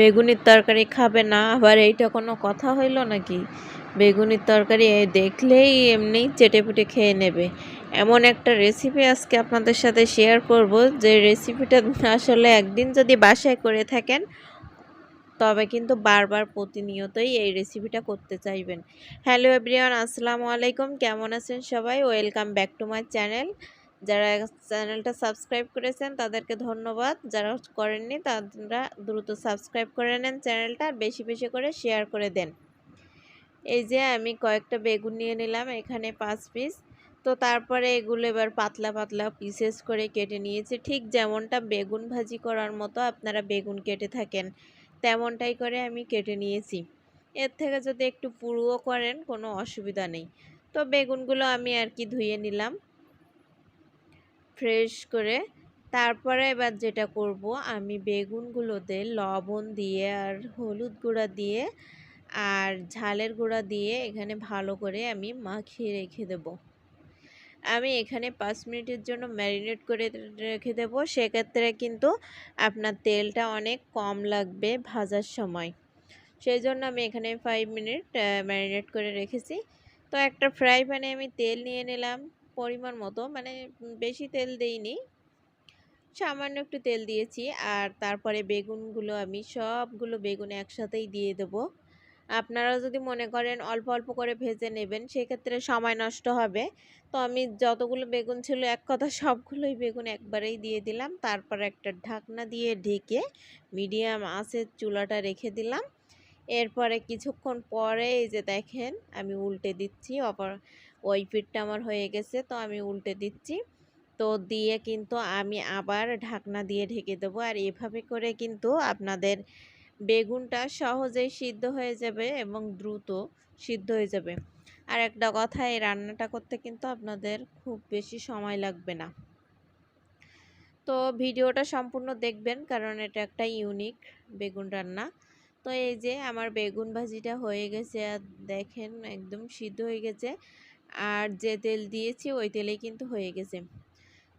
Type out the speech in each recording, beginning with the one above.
বেগুনের তরকারি খাবে না, আবার এইটা কোনো কথা হইল নাকি? বেগুনের তরকারি দেখলেই এমনি চেটেপুটে খেয়ে নেবে। এমন একটা রেসিপি আজকে আপনাদের সাথে শেয়ার করব, যে রেসিপিটা আসলে একদিন যদি বাসায় করে থাকেন, তবে কিন্তু বারবার প্রতিনিয়তই এই রেসিপিটা করতে চাইবেন। হ্যালো এভরিওয়ান আসসালামু আলাইকুম, কেমন আছেন সবাই? Welcome back to my channel যারা চ্যানেলটা সাবস্ক্রাইব করেছেন, তাদেরকে ধন্যবাদ। যারা করেননি, তারা দ্রুত সাবস্ক্রাইব করে নেন চ্যানেলটা বেশি বেশি করে শেয়ার করে দেন। এই যে আমি কয়েকটা বেগুন নিয়ে নিলাম, এখানে পাঁচ পিস। তো তারপরে এগুলো এবার পাতলা পাতলা পিসেস করে কেটে নিয়েছি। ঠিক যেমনটা বেগুন ভাজি করার মতো আপনারা বেগুন কেটে থাকেন, তেমনটাই করে আমি কেটে নিয়েছি। এর থেকে যদি একটু পুরুও করেন, কোনো অসুবিধা নেই। তো বেগুনগুলো আমি আর কি ধুয়ে নিলাম। ফ্রেশ করে তারপরে এবার যেটা করব, আমি বেগুনগুলোতে লবণ দিয়ে আর হলুদ গুঁড়া দিয়ে আর ঝালের গুঁড়া দিয়ে এখানে ভালো করে আমি মাখিয়ে রেখে দেব। আমি এখানে পাঁচ মিনিটের জন্য ম্যারিনেট করে রেখে দেবো। সেক্ষেত্রে কিন্তু আপনার তেলটা অনেক কম লাগবে ভাজার সময়। সেই জন্য আমি এখানে ফাইভ মিনিট ম্যারিনেট করে রেখেছি। তো একটা ফ্রাই প্যানে আমি তেল নিয়ে নিলাম। পরিমাণ মতো মানে বেশি তেল দেইনি। সামান্য একটু তেল দিয়েছি আর তারপরে বেগুনগুলো আমি সবগুলো বেগুন একসাথেই দিয়ে দেবো। আপনারা যদি মনে করেন অল্প অল্প করে ভেজে নেবেন, সেক্ষেত্রে সময় নষ্ট হবে। তো আমি যতগুলো বেগুন ছিল এক কথা সবগুলোই বেগুন একবারেই দিয়ে দিলাম। তারপর একটা ঢাকনা দিয়ে ঢেকে মিডিয়াম আঁচের চুলাটা রেখে দিলাম। এরপরে কিছুক্ষণ পরে এই যে দেখেন, আমি উল্টে দিচ্ছি, অপর ওই পিঠটা আমার হয়ে গেছে, তো আমি উল্টে দিচ্ছি। তো দিয়ে কিন্তু আমি আবার ঢাকনা দিয়ে ঢেকে দেবো। আর এভাবে করে কিন্তু আপনাদের বেগুনটা সহজেই সিদ্ধ হয়ে যাবে এবং দ্রুত সিদ্ধ হয়ে যাবে। আর একটা কথা, এই রান্নাটা করতে কিন্তু আপনাদের খুব বেশি সময় লাগবে না। তো ভিডিওটা সম্পূর্ণ দেখবেন, কারণ এটা একটা ইউনিক বেগুন রান্না। তো এই যে আমার বেগুন ভাজিটা হয়ে গেছে, আর দেখেন একদম সিদ্ধ হয়ে গেছে। আর যে তেল দিয়েছি, ওই তেলেই কিন্তু হয়ে গেছে।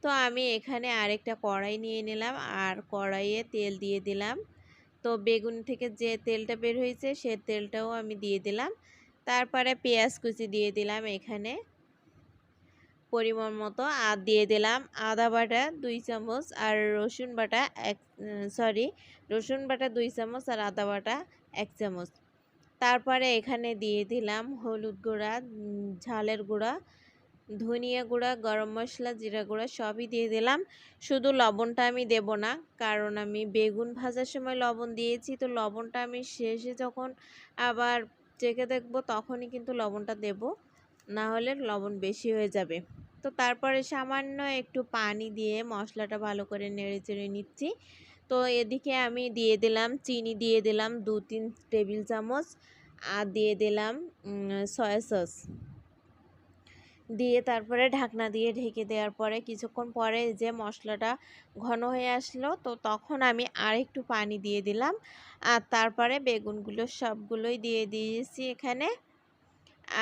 তো আমি এখানে আরেকটা কড়াই নিয়ে নিলাম আর কড়াইয়ে তেল দিয়ে দিলাম। তো বেগুন থেকে যে তেলটা বের হয়েছে, সে তেলটাও আমি দিয়ে দিলাম। তারপরে পেঁয়াজ কুচি দিয়ে দিলাম এখানে। পরিমাণ মতো আর দিয়ে দিলাম আদা বাটা দুই চামচ আর রসুন বাটা এক সরি রসুন বাটা দুই চামচ আর আদা বাটা এক চামচ। তারপরে এখানে দিয়ে দিলাম হলুদ গুঁড়া ঝালের গুঁড়া, ধনিয়া গুঁড়া, গরম মশলা, জিরা গুঁড়া সবই দিয়ে দিলাম। শুধু লবণটা আমি দেব না, কারণ আমি বেগুন ভাজার সময় লবণ দিয়েছি, তো লবণটা আমি শেষে যখন আবার চেখে দেখব তখনই কিন্তু লবণটা দেব না হলে লবণ বেশি হয়ে যাবে। তো তারপরে সামান্য একটু পানি দিয়ে মশলাটা ভালো করে নেড়ে চেড়ে নিচ্ছি। তো এদিকে আমি দিয়ে দিলাম চিনি, দিয়ে দিলাম দু তিন টেবিল চামচ আর দিয়ে দিলাম সয়া সস। দিয়ে তারপরে ঢাকনা দিয়ে ঢেকে দেওয়ার পরে কিছুক্ষণ পরে যে মশলাটা ঘন হয়ে আসলো, তো তখন আমি আর একটু পানি দিয়ে দিলাম। আর তারপরে বেগুনগুলো সবগুলোই দিয়ে দিয়েছি এখানে।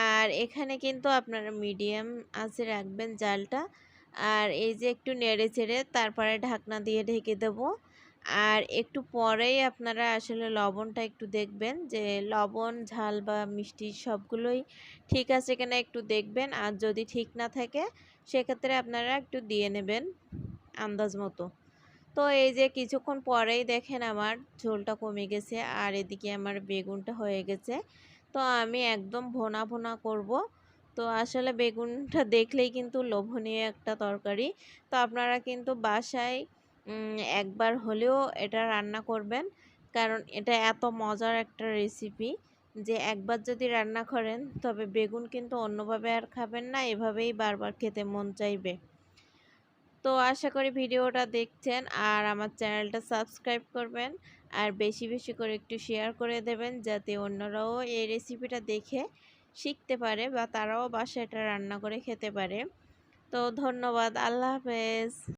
আর এখানে কিন্তু আপনারা মিডিয়াম আছে রাখবেন জালটা। আর এই যে একটু নেড়ে চেড়ে তারপরে ঢাকনা দিয়ে ঢেকে দেবো। আর একটু পরেই আপনারা আসলে লবণটা একটু দেখবেন যে, লবণ, ঝাল বা মিষ্টি সবগুলোই ঠিক আছে কিনা একটু দেখবেন। আর যদি ঠিক না থাকে, সেক্ষেত্রে আপনারা একটু দিয়ে নেবেন আন্দাজ মতো। তো এই যে কিছুক্ষণ পরেই দেখেন আমার ঝোলটা কমে গেছে আর এদিকে আমার বেগুনটা হয়ে গেছে। তো আমি একদম ভোনা ভোনা করব। তো আসলে বেগুনটা দেখলেই কিন্তু লোভনীয় একটা তরকারি। তো আপনারা কিন্তু বাসায় একবার হলেও এটা রান্না করবেন। কারণ এটা এত মজার একটা রেসিপি যে একবার যদি রান্না করেন, তবে বেগুন কিন্তু অন্যভাবে আর খাবেন না, এভাবেই বারবার খেতে মন চাইবে। তো আশা করি ভিডিওটা দেখছেন আর আমার চ্যানেলটা সাবস্ক্রাইব করবেন আর বেশি বেশি করে একটু শেয়ার করে দেবেন যাতে অন্যরাও এই রেসিপিটা দেখে শিখতে পারে বা তারাও বাসায় এটা রান্না করে খেতে পারে। তো ধন্যবাদ, আল্লাহ হাফেজ।